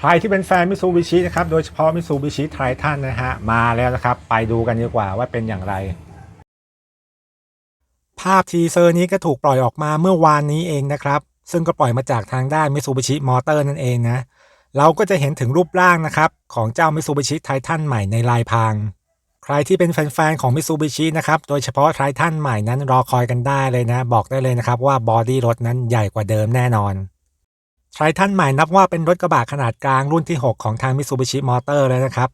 ใครที่เป็นแฟนมิซูบิชินะครับ โดยเฉพาะมิซูบิชิไททันนะฮะ มาแล้วนะครับ ไปดูกันดีกว่าว่าเป็นอย่างไร ภาพทีเซอร์นี้ก็ถูกปล่อยออกมาเมื่อวานนี้เองนะครับ ซึ่งก็ปล่อยมาจากทางด้านมิซูบิชิมอเตอร์นั่นเองนะ เราก็จะเห็นถึงรูปร่างนะครับ ของเจ้ามิซูบิชิไททันใหม่ในลายพราง ใครที่เป็นแฟนๆของมิซูบิชินะครับ โดยเฉพาะไททันใหม่นั้นรอคอยกันได้เลยนะ บอกได้เลยนะครับว่าบอดี้รถนั้นใหญ่กว่าเดิมแน่นอน ไททันใหม่นับว่าเป็นรถกระบะขนาดกลางรุ่นที่ 6 ของทาง Mitsubishi Motor เลยนะครับ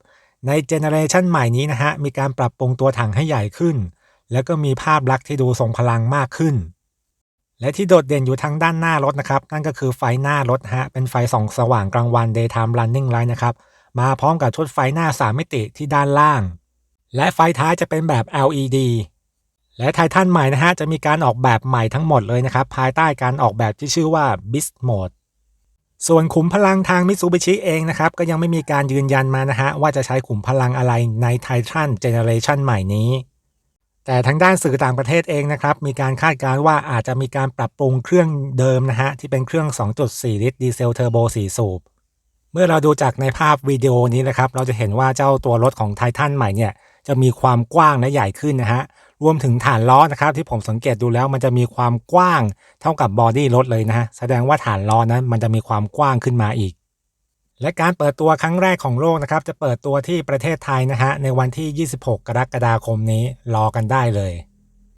ในเจเนอเรชันใหม่นี้นะฮะ มีการปรับปรุงตัวถังให้ใหญ่ขึ้น แล้วก็มีภาพลักษณ์ที่ดูทรงพลังมากขึ้น และที่โดดเด่นอยู่ทางด้านหน้ารถนะครับ นั่นก็คือไฟหน้ารถฮะ เป็นไฟส่องสว่างกลางวัน Daytime Running Light นะครับ มาพร้อมกับชุดไฟหน้า 3 มิติที่ด้านล่าง และไฟท้ายจะเป็นแบบ LED และไททันใหม่นะฮะ จะมีการออกแบบใหม่ทั้งหมดเลยนะครับ ภายใต้การออกแบบที่ชื่อว่า Beast Mode ส่วนขุมพลังทางมิ t ซูบิชิเองนะครับ ก็ยังไม่มีการยืนยันมานะฮะ ว่าจะใช้ขุมพลังอะไรในไททันเจเนเรชันใหม่นี้ แต่ทางด้านสื่อต่างประเทศเองนะครับ มีการคาดการณ์ว่าอาจจะมีการปรับปรุงเครื่องเดิมนะฮะ ที่เป็นเครื่อง 2.4 ลิตรดีเซลเทอร์โบ4 สูบ เมื่อเราดูจากในภาพวิดีโอนี้นะครับ เราจะเห็นว่าเจ้าตัวรถของไททันใหม่เนี่ยจะมีความกว้างและใหญ่ขึ้นนะฮะ รวมถึงฐานล้อนะครับที่ผมสังเกตดูแล้วมันจะมีความกว้างเท่ากับบอดี้รถเลยนะฮะแสดงว่าฐานล้อนั้นมันจะมีความกว้างขึ้นมาอีก และการเปิดตัวครั้งแรกของโลกนะครับจะเปิดตัวที่ประเทศไทยนะฮะในวันที่ 26 กรกฎาคมนี้รอกันได้เลย